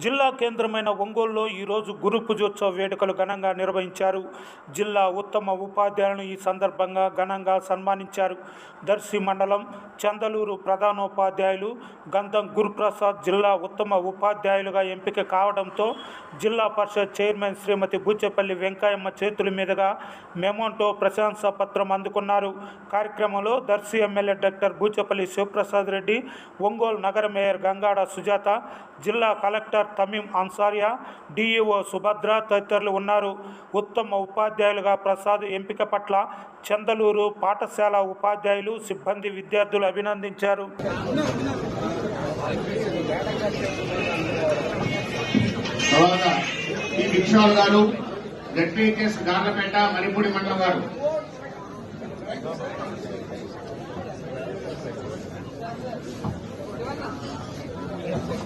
జిల్లా కేంద్రమైన ఒంగోలులో ఈరోజు గురు పూజోత్సవ వేడుకలు ఘనంగా నిర్వహించారు. జిల్లా ఉత్తమ ఉపాధ్యాయులను ఈ సందర్భంగా ఘనంగా సన్మానించారు. దర్శి మండలం చందలూరు ప్రధానోపాధ్యాయులు గంధం గురుప్రసాద్ జిల్లా ఉత్తమ ఉపాధ్యాయులుగా ఎంపిక కావడంతో జిల్లా పరిషత్ చైర్మన్ శ్రీమతి బుచ్చపల్లి వెంకయ్యమ్మ చేతుల మీదుగా మెమోంటో ప్రశంసా పత్రం అందుకున్నారు. కార్యక్రమంలో దర్శి ఎమ్మెల్యే డాక్టర్ బూచపల్లి శివప్రసాద్ రెడ్డి ఒంగోలు నగర మేయర్ గంగాడ సుజాత జిల్లా కలెక్టర్ తమీం అన్సారియా డిఈఓ సుభద్ర తదితరులు ఉన్నారు. ఉత్తమ ఉపాధ్యాయులుగా ప్రసాద్ ఎంపిక పట్ల చందలూరు పాఠశాల ఉపాధ్యాయులు సిబ్బంది విద్యార్థులు అభినందించారు. ఈ విశాల్ గారు జడ్పీహెచ్ఎస్ గార్లపేట మణిపూడి మండలం గారు.